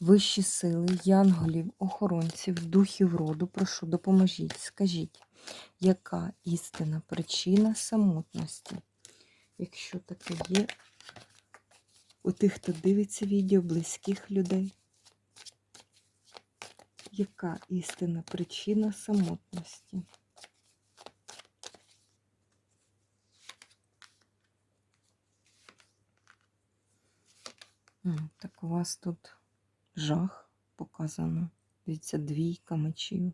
вищі сили, янголів, охоронців, духів роду, прошу, допоможіть, скажіть, яка істина причина самотності? Якщо таке є у тих, хто дивиться відео, близьких людей, яка істина причина самотності? М, Так у вас тут жах показано. Дивіться, двійка мечів,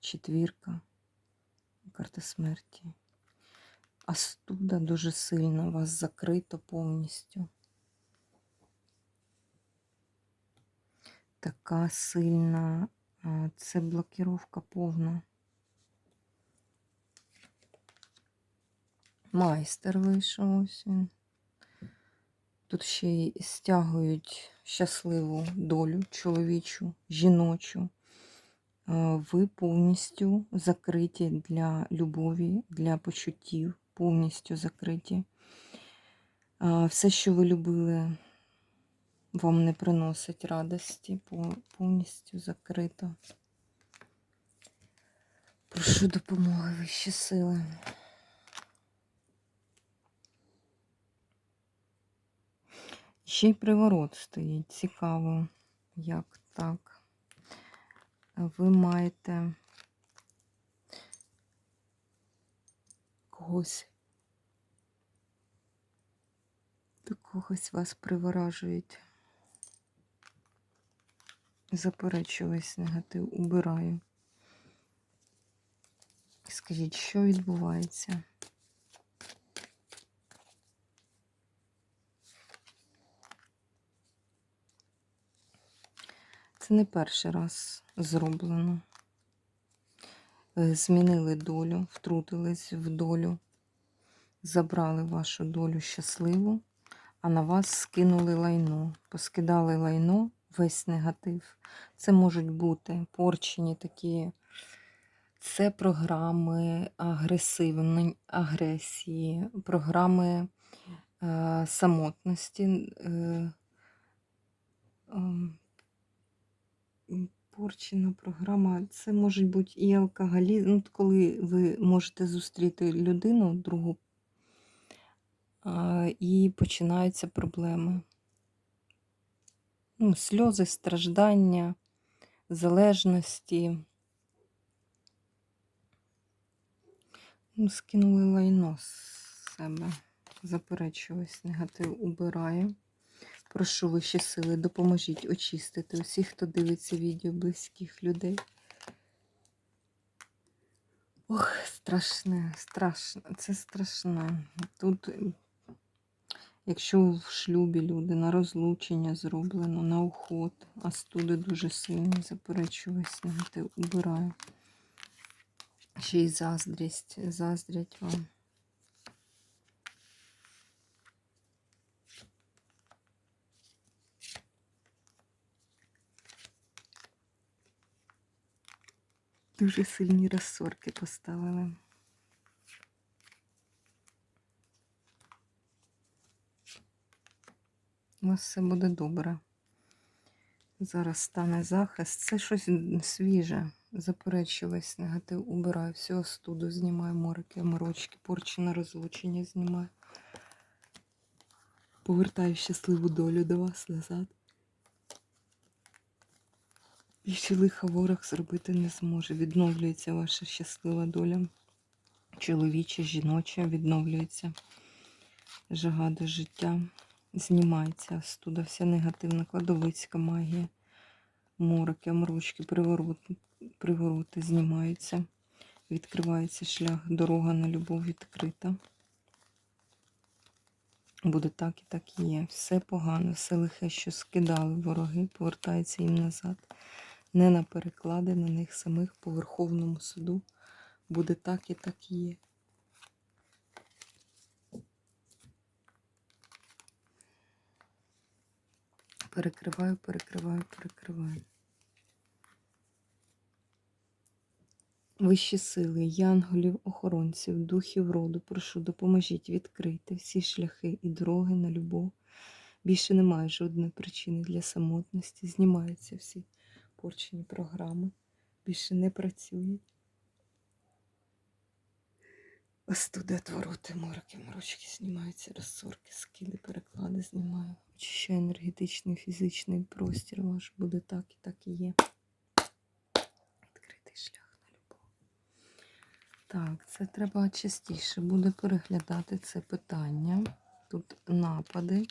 четвірка, карта смерті. А студа дуже сильно вас закрито повністю. Така сильна, це блокіровка повна. Майстер вийшов ось він. Тут ще й стягують щасливу долю чоловічу, жіночу. Ви повністю закриті для любові, для почуттів, повністю закриті. Все, що ви любили, вам не приносить радості, повністю закрито. Прошу допомоги вищі сили. Ще й приворот стоїть. Цікаво, як так. Ви маєте когось. До когось вас приворажують. Заперечу весь негатив, убираю. Скажіть, що відбувається? Не перший раз зроблено. Е, Змінили долю, втрутились в долю, забрали вашу долю щасливу, а на вас скинули лайно. Поскидали лайно, весь негатив. Це можуть бути порчені такі. Це програми агресивної агресії, програми е, самотності. Е, ем, порчена програма. Це може бути і алкоголізм, ну, коли ви можете зустріти людину, другу, і починаються проблеми. Ну, сльози, страждання, залежності. Ну, скинули лайно з себе. Заперечуюсь, негатив убираю. Прошу вищі сили, допоможіть очистити усіх, хто дивиться відео близьких людей. Ох, страшне, страшно, це страшне. Тут, якщо в шлюбі люди на розлучення зроблено, на уход, а студи дуже сильні, заперечуюсь, негатив убираю. Ще й заздрість, заздрять вам. Дуже сильні розсорки поставили. У вас все буде добре. Зараз стане захист. Це щось свіже. Заперечу негатив, убираю, всю остуду знімаю, морики, морочки, порчі на розлучення знімаю. Повертаю щасливу долю до вас назад. Більше лиха ворог зробити не зможе. Відновлюється ваша щаслива доля. Чоловіча, жіноча, відновлюється жага до життя. Знімається студа вся негативна кладовицька магія. Мороки, морочки, привороти, привороти знімаються. Відкривається шлях, дорога на любов відкрита. Буде так і так і є. Все погано, все лихе, що скидали вороги, повертається їм назад. Не на переклади на них самих по Верховному суду. Буде так і так є. Перекриваю, перекриваю, перекриваю. Вищі сили, янголів, охоронців, духів роду, прошу, допоможіть відкрити всі шляхи і дороги на любов. Більше немає жодної причини для самотності. Знімаються всі порчені програми. Більше не працюють. Остуди, отвороти, мороки, морочки знімаються, розсорки, скиди, переклади знімаю. Очищаю енергетичний, фізичний простір ваш. Буде так і так і є. Відкритий шлях на любов. Так, це треба частіше буде переглядати це питання. Тут напади.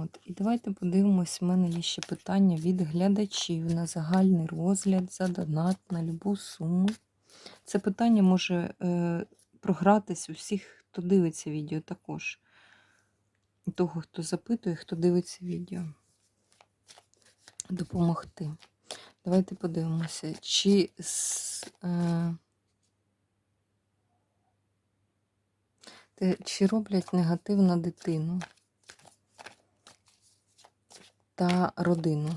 От, і давайте подивимось, в мене є ще питання від глядачів на загальний розгляд за донат на любу суму. Це питання може е, програтись у всіх, хто дивиться відео також. І того, хто запитує, хто дивиться відео. Допомогти. Давайте подивимося, чи, с- е, чи роблять негатив на дитину та родину.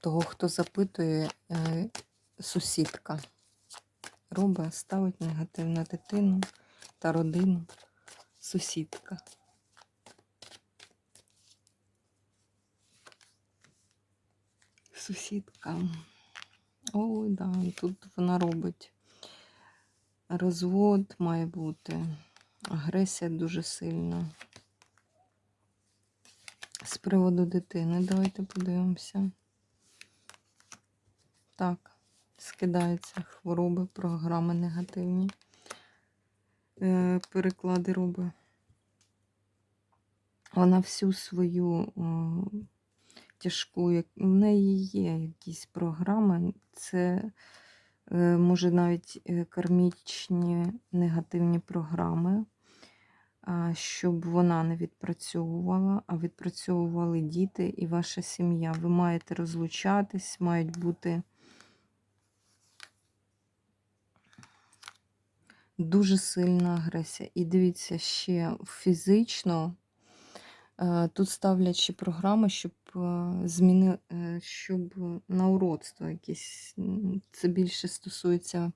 Того, хто запитує, е, сусідка робить, ставить негатив на дитину та родину сусідка. Сусідка. Ой, да, тут вона робить. Розвод має бути. Агресія дуже сильна. З приводу дитини. Давайте подивимося. Так, скидаються хвороби, програми негативні. Е, переклади робить. Вона всю свою о, тяжку, як- в неї є якісь програми. Це е, може навіть е, кармічні негативні програми, щоб вона не відпрацьовувала, а відпрацьовували діти і ваша сім'я. Ви маєте розлучатись, мають бути дуже сильна агресія. І дивіться, ще фізично е, тут ставлять програми, щоб е, зміни, е, щоб на уродство якісь. Це більше стосується,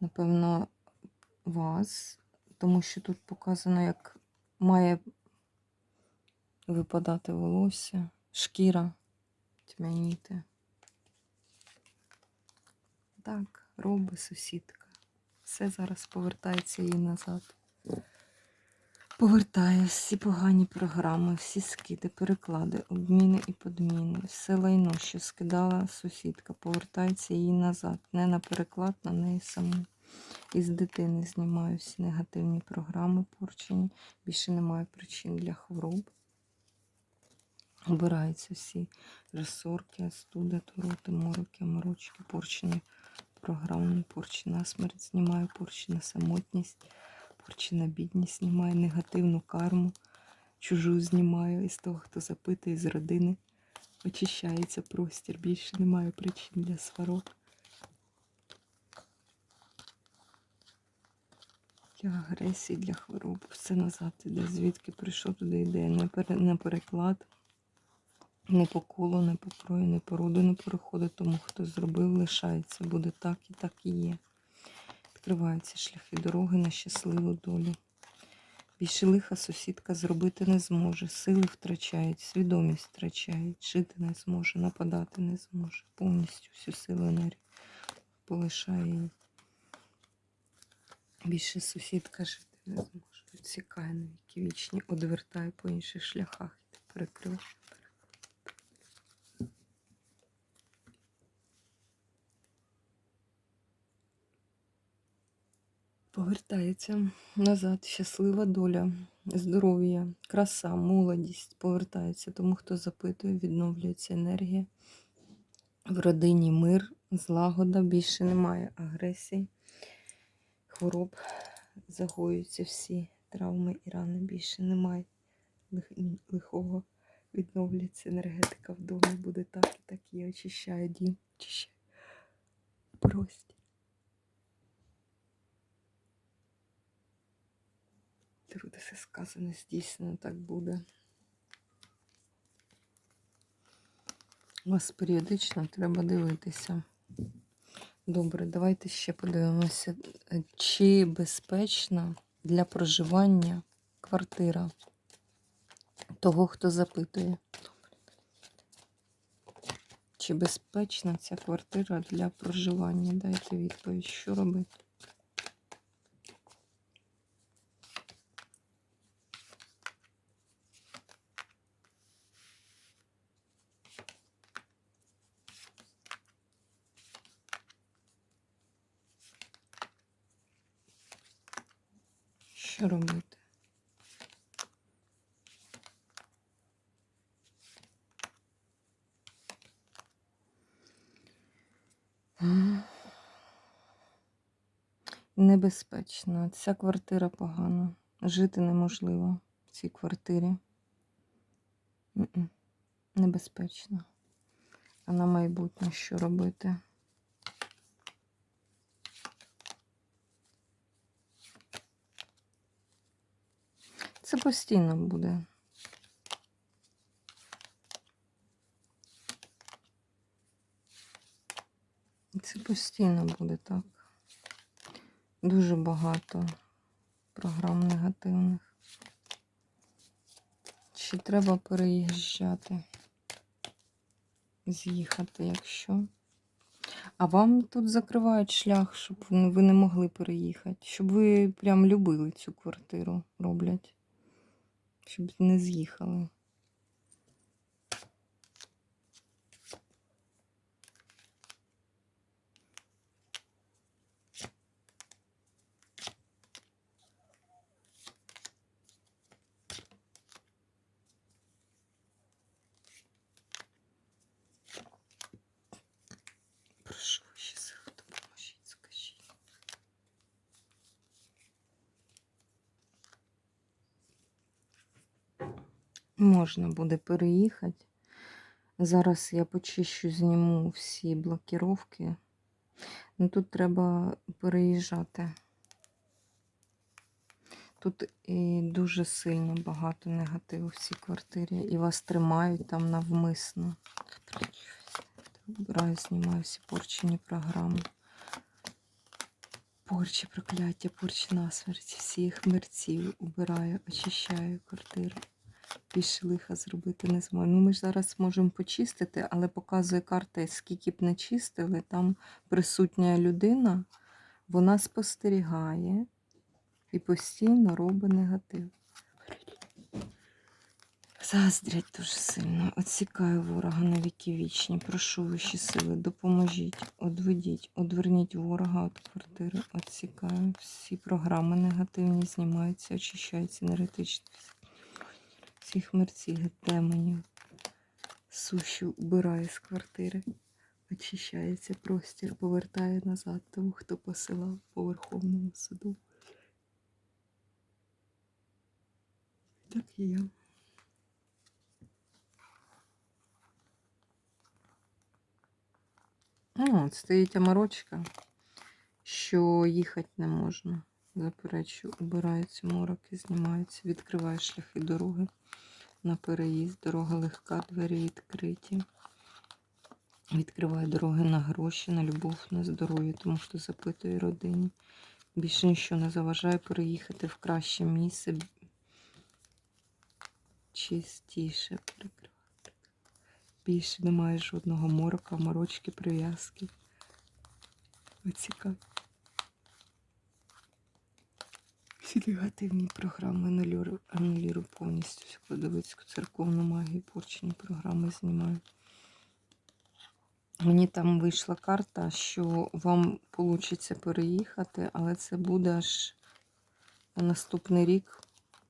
напевно, вас, тому що тут показано, як має випадати волосся, шкіра, тьмяніти. Так, роби сусідка. Все зараз повертається їй назад. Повертає всі погані програми, всі скиди, переклади, обміни і подміни. Все лайно, що скидала сусідка, повертається їй назад. Не на переклад, на неї саму. Із дитини знімаю всі негативні програми порчені. Більше немає причин для хвороб. Обираються всі розсорки, астуди, туроти, мороки, морочки, порчені програми, порчена смерть знімаю, порчена самотність, порчена бідність знімаю, негативну карму, чужу знімаю із того, хто запитує з родини. Очищається простір, більше немає причин для сварок. Агресії, для хвороб. Все назад іде. Звідки прийшов, туди йде. Не, пере, не переклад, не по колу, не по крою, не по роду не переходить. Тому хто зробив, лишається. Буде так і так і є. Відкриваються шляхи дороги на щасливу долю. Більше лиха сусідка зробити не зможе. Сили втрачають, свідомість втрачають, жити не зможе, нападати не зможе. Повністю всю силу енергію полишає її. Більше сусідка жити не зможе. Відсікає на віки вічні, одвертає по інших шляхах. І перекриває. Повертається назад щаслива доля, здоров'я, краса, молодість повертається. Тому хто запитує, відновлюється енергія. В родині мир, злагода, більше немає агресії, хвороб, загоюються всі травми і рани більше немає. Лихого відновлюється енергетика в домі, буде так і так і очищає дім, очищає простір. Буде все сказане, здійснено так буде. У Вас періодично треба дивитися. Добре, давайте ще подивимося, е, чи безпечна для проживання квартира того, хто запитує. Чи безпечна ця квартира для проживання? Дайте відповідь, що робити. Що робити? Небезпечно. Ця квартира погана. Жити неможливо в цій квартирі. Небезпечно. А на майбутнє що робити? Це постійно буде. Це постійно буде так. Дуже багато програм негативних. Чи треба переїжджати? З'їхати, якщо. А вам тут закривають шлях, щоб ви не могли переїхати. Щоб ви прям любили цю квартиру, роблять. Щоб не з'їхали. Можна буде переїхати. Зараз я почищу, зніму всі блокіровки. Ну тут треба переїжджати. Тут і дуже сильно багато негативу в цій квартирі. І вас тримають там навмисно. Вбираю, знімаю всі порчені програми. Порчі, прокляття, порчі насмерть, всіх мерців убираю, очищаю квартиру. Більше лиха зробити не зможу. Ну, ми ж зараз можемо почистити, але показує карта, скільки б не чистили, там присутня людина, вона спостерігає і постійно робить негатив. Заздрять дуже сильно. Отсікаю ворога на віки вічні. Прошу вищі сили, допоможіть, одведіть, одверніть ворога від квартири. Отсікаю. Всі програми негативні знімаються, очищаються енергетично. Всіх мерців, демонів. Сущу убирає з квартири. Очищається простір, повертає назад того, хто посилав по Верховному суду. Так і я. Ну, от стоїть аморочка, що їхати не можна. Заперечую, убираються мороки, знімаються, відкриваю шляхи дороги на переїзд. Дорога легка, двері відкриті. Відкриваю дороги на гроші, на любов, на здоров'я, тому хто запитує родині. Більше нічого не заважає переїхати в краще місце. Чистіше прикриваю. Більше немає жодного морока, морочки, прив'язки. Оцікаві. Всі негативні програми анулюру повністю всю кладовицьку церковну магію, порчені програми знімаю. Мені там вийшла карта, що вам вийде переїхати, але це буде аж на наступний рік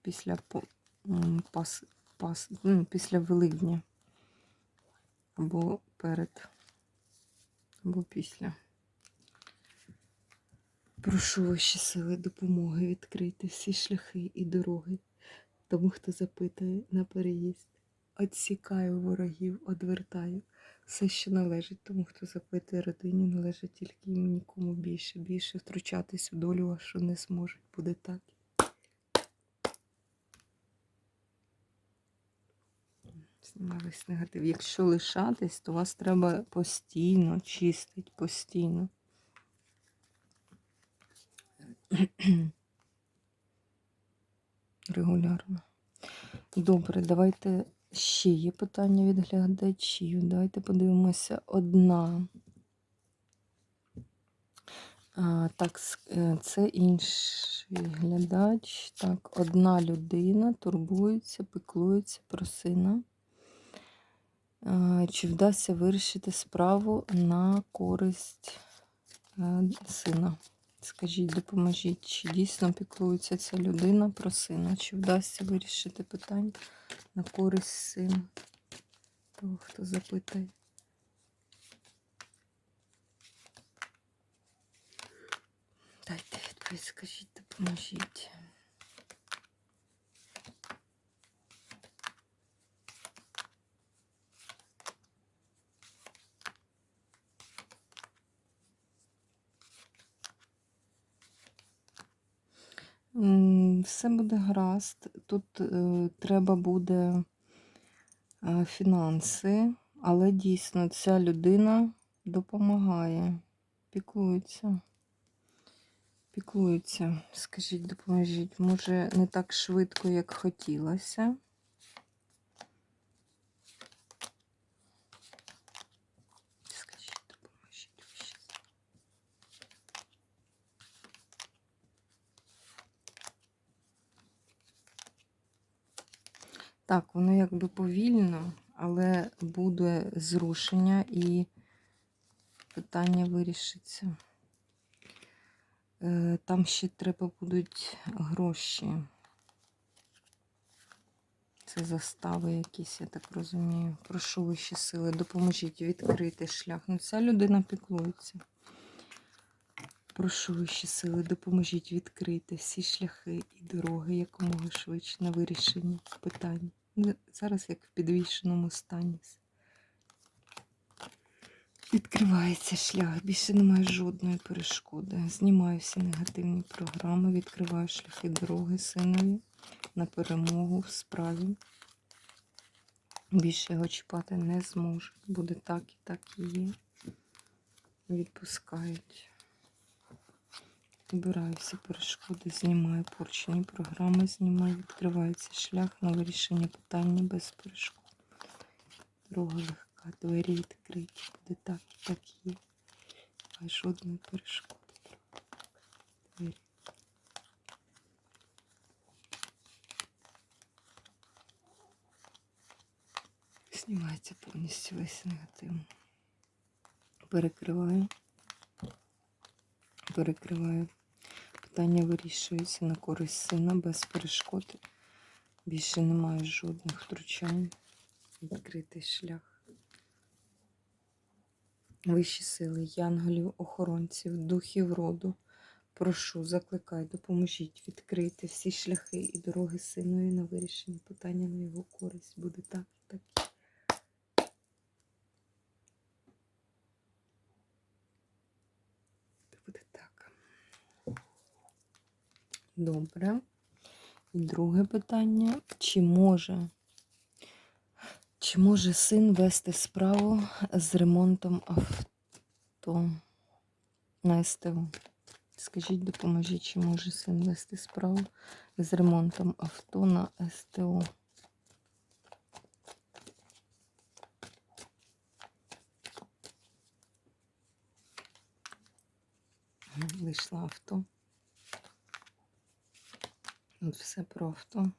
після пас, пас, ну, після Великдня. Або перед, або після. Прошу ваші сили допомоги відкрити всі шляхи і дороги тому, хто запитує на переїзд. Отсікаю ворогів, одвертаю. Все, що належить тому, хто запитує родині, належить тільки їм нікому більше. Більше втручатись в долю вашу не зможуть. Буде так. Знімаю весь негатив. Якщо лишатись, то вас треба постійно чистити, постійно. Регулярно. Добре, давайте ще є питання від глядачів. Давайте подивимося одна. А, так, е, це інший глядач. Так, одна людина турбується, піклується про сина. А, Чи вдасться вирішити справу на користь е, сина? Скажіть, допоможіть, чи дійсно піклується ця людина про сина? Чи вдасться вирішити питання на користь сина? Того, хто запитає. Дайте відповідь, скажіть, допоможіть. Все буде гаразд. Тут е, треба буде е, фінанси, але дійсно ця людина допомагає, піклується. Піклується. Скажіть, допоможіть. Може, не так швидко, як хотілося. Так, воно якби повільно, але буде зрушення і питання вирішиться. Е, Там ще треба будуть гроші. Це застави якісь, я так розумію. Прошу вищі сили, допоможіть відкрити шлях. Ну, ця людина піклується. Прошу вищі сили, допоможіть відкрити всі шляхи і дороги якомога швидше на вирішення питань. Зараз як в підвішеному стані. Відкривається шлях, більше немає жодної перешкоди. Знімаю всі негативні програми, відкриваю шляхи дороги синові на перемогу в справі. Більше його чіпати не зможуть. Буде так і так і є. Відпускають. Вибираю всі перешкоди, знімаю порчені програми, знімаю, відкривається шлях на вирішення питання без перешкод. Дорога легка, двері відкриті, буде так так є. А жодної перешкоди. Двері. Знімається повністю весь негатив. Перекриваю. Перекриваю. Питання вирішується на користь сина без перешкод. Більше немає жодних втручань. Відкритий шлях. Вищі сили, янголів, охоронців, духів роду. Прошу, закликай, допоможіть відкрити всі шляхи і дороги синові на вирішення питання на його користь. Буде так і так. Буде так. Добре. І друге питання. Чи може, чи може син вести справу з ремонтом авто на СТО? Скажіть, допоможіть, чи може син вести справу з ремонтом авто на СТО? Вийшло авто. От все про авто.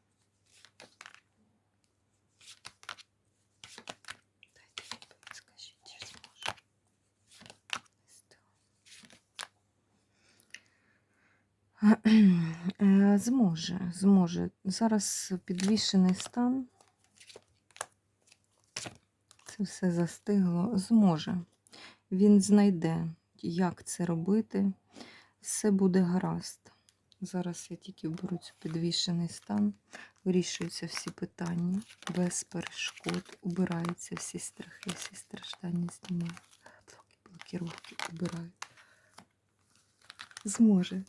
Дайте скажіть, зможе. Зможе, зможе. Зараз підвішений стан. Це все застигло. Зможе. Він знайде, як це робити. все буде гаразд. Зараз я тільки беру цю підвішений стан, вирішуються всі питання без перешкод, убираються всі страхи, всі страждання знімаю. Блоки, блокіровки убираю. Зможе.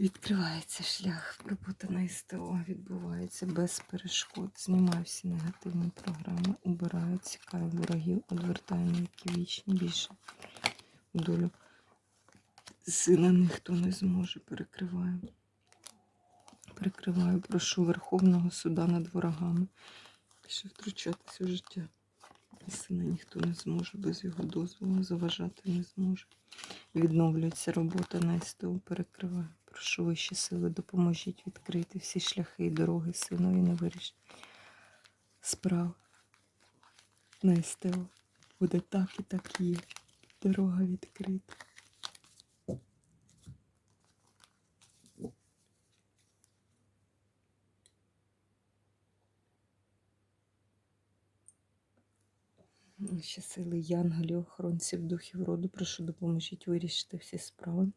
Відкривається шлях, робота на СТО відбувається без перешкод. Знімаю всі негативні програми, убираю, цікаю ворогів, одвертаю на які вічні більше долю. Сина ніхто не зможе, перекриваю. Перекриваю, прошу Верховного суда над ворогами. Більше втручатися в життя. Сина ніхто не зможе без його дозволу, заважати не зможе. Відновлюється робота на СТО, перекриваю. Прошу вищі сили, допоможіть відкрити всі шляхи і дороги синові не вирішить справ на СТО. Буде так і так є. Дорога відкрита. Ще сили янголів, охоронців, духів роду, прошу допоможіть вирішити всі справи.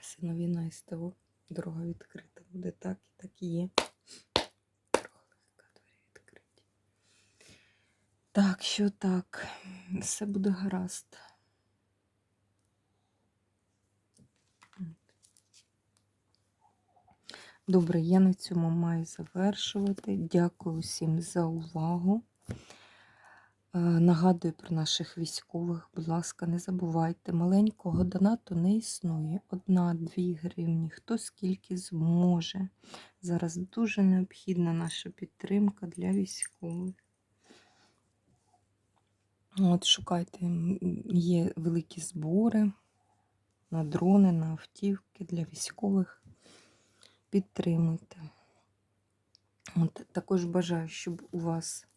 Синові на СТО. Дорога відкрита. Буде так і так і є. Так, що так, все буде гаразд. Добре, я на цьому маю завершувати. Дякую всім за увагу. Е, Нагадую про наших військових, будь ласка, не забувайте, маленького донату не існує. Одна-дві гривні, хто скільки зможе. Зараз дуже необхідна наша підтримка для військових. От шукайте, є великі збори на дрони, на автівки для військових. Підтримуйте. От, також бажаю, щоб у вас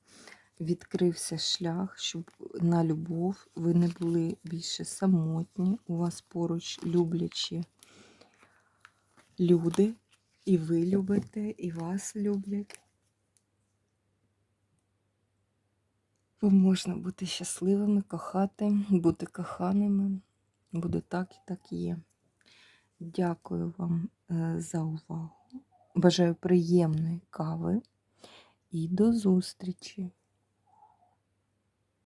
відкрився шлях, щоб на любов ви не були більше самотні, у вас поруч люблячі люди, і ви любите, і вас люблять. Вам можна бути щасливими, кохати, бути коханими. Буде так і так є. Дякую вам е, за увагу. Бажаю приємної кави і до зустрічі!